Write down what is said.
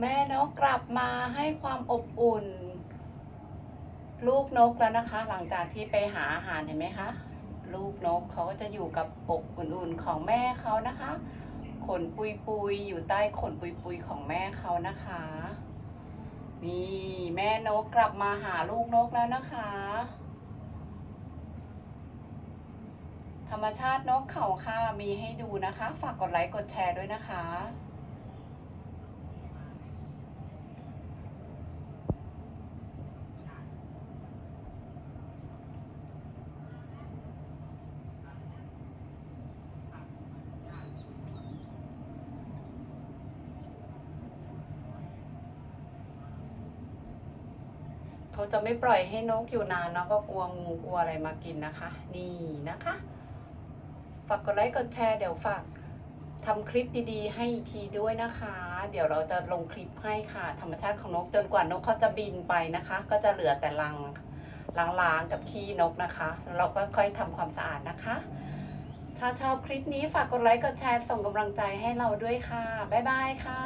แม่นกกลับมาให้ความอบอุ่น ลูกนกแล้วนะคะ หลังจากที่ไปหาอาหารเห็นไหมคะลูกนกเขาก็จะอยู่กับอกอุ่นๆของแม่เขานะคะ ขนปุยๆอยู่ใต้ขนปุยๆของแม่เขานะคะนี่แม่นกกลับมาหาลูกนกแล้วนะคะ ธรรมชาตินกเขาค่ะมีให้ดูนะคะ ฝากกดไลค์กดแชร์ด้วยนะคะ เขาจะไม่ปล่อยให้นกอยู่นานเนาะก็กลัวงูกลัวอะไรมากินนะคะ นี่นะคะ ฝากกดไลค์กดแชร์เดี๋ยวฝากทำคลิปดีๆ ให้อีกทีด้วยนะคะ เดี๋ยวเราจะลงคลิปให้ค่ะ ธรรมชาติของนกจนกว่านกเขาจะบินไปนะคะ ก็จะเหลือแต่รังล้างๆกับขี้นกนะคะ เราก็ค่อยทำความสะอาดนะคะ ถ้าชอบคลิปนี้ฝากกดไลค์กดแชร์ส่งกำลังใจให้เราด้วยค่ะ บ๊ายบายค่ะ